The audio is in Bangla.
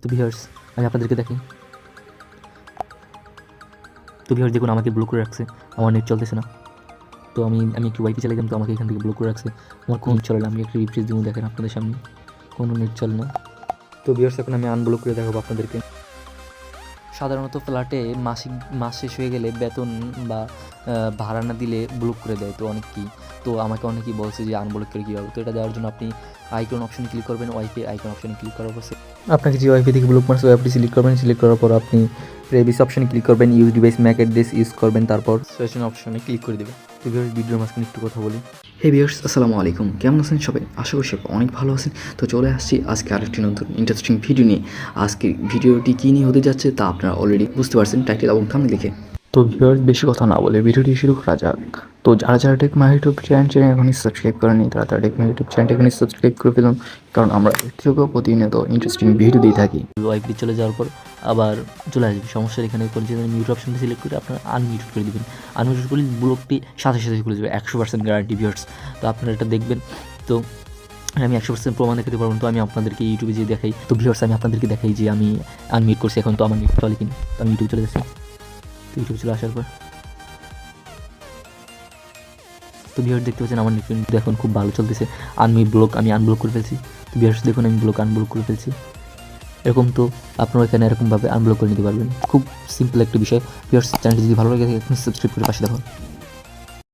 তো ভিউয়ার্স আমি আপনাদেরকে দেখি। তো ভিউয়ার্স দেখুন, আমাকে ব্লক করে রাখছে। আমার নেট চলতেছে না। তো আমি আমি একটু ওয়াইফি চালাই তো আমাকে এখান থেকে ব্লক করে রাখছে। আমার কোন চলে না, আমি একটু রিফ্রেশ দিব, দেখেন আপনাদের সামনে। কোনো নেট চলে না। তো ভিউয়ার্স এখন আমি আনব্লক করে দেখাবো আপনাদেরকে। সাধারণত ফ্ল্যাটে মাসিক, মাস শেষ হয়ে গেলে বেতন বা ভাড়া না দিলে ব্লক করে দেয় তো অনেক কি। তো আমাকে অনেকেই বলছে যে আনব্লক করে কীভাবে? তো এটা দেওয়ার জন্য আপনি আইকন অপশনে ক্লিক করবেন ওয়াইফাই আইকন অপশনে ক্লিক করার পর আপনাকে যে ওয়াইফাই থেকে ব্লক মারছে আপনি সিলেক্ট করবেন সিলেক্ট করার পর আপনি প্রেভিস অপশনে ক্লিক করবেন use device MAC address use করবেন তারপর সেশন অপশনে ক্লিক করে দেবেন। তো ভিডিওর মাঝখানে একটু কথা বলি। হে ভিউয়ার্স আসসালামু আলাইকুম। কেমন আছেন সবাই? আশা করি সবাই অনেক ভালো আছেন। তো চলে আসছি আজকে আরেকটি নতুন ইন্টারেস্টিং ভিডিও নিয়ে। আজকে ভিডিওটি কী নিয়ে হতে যাচ্ছে তা আপনারা অলরেডি বুঝতে পারছেন টাইটেল এবং থামে লিখে তো ভিউয়ার্স বেশি কথা না বলে ভিডিওটি শুরু করা যাক। তো যারা যারা tech my YouTube channel channel এখনই সাবস্ক্রাইব করেনি তারা তারা টেক মাই ইউটিউব চ্যানেল এখনই সাবস্ক্রাইব করে ফেলুন, কারণ আমরা থেকেও প্রতিনিয়ত ইন্টারেস্টিং ভিডিও দিয়ে থাকি। ওয়াইফাই চলে যাওয়ার পর আবার চলে আসবে। সমস্যার এখানে করে যে মিউট অপশনটা সিলেক্ট করে আপনারা আনমিউট করে দেবেন। আনমিউট করলে ব্লকটি সাথে সাথে খুলে যাবে, একশো পার্সেন্ট গ্যারান্টি ভিউয়ার্স তো আপনারা এটা দেখবেন। তো আমি একশো পার্সেন্ট প্রমাণ দেখাতে পারব তো আমি আপনাদেরকে ইউটিউবে যে দেখাই। তো ভিউয়ার্স আমি আপনাদেরকে দেখাই যে আমি আনমিউট করছি এখন, তো আমার মিউট চলে কিনা। আমি ইউটিউবে চলে যাচ্ছি। ইউটিউবে চলে আসার পর। তো ভিউয়ার্স দেখতে পাচ্ছেন আমার নেট এখন খুব ভালো চলতেছে। আমি ব্লগ আমি আনব্লক করে ফেলছি। তো ভিউয়ার্স দেখুন, আমি ব্লগ আনব্লক করে ফেলছি। এরকম তো আপনারা এখানে এরকমভাবে আনব্লক করে নিতে পারবেন। খুব সিম্পল একটা বিষয়। ভিউয়ার্স চ্যানেলটি যদি ভালো লাগে সাবস্ক্রাইব করে পাশে দেখুন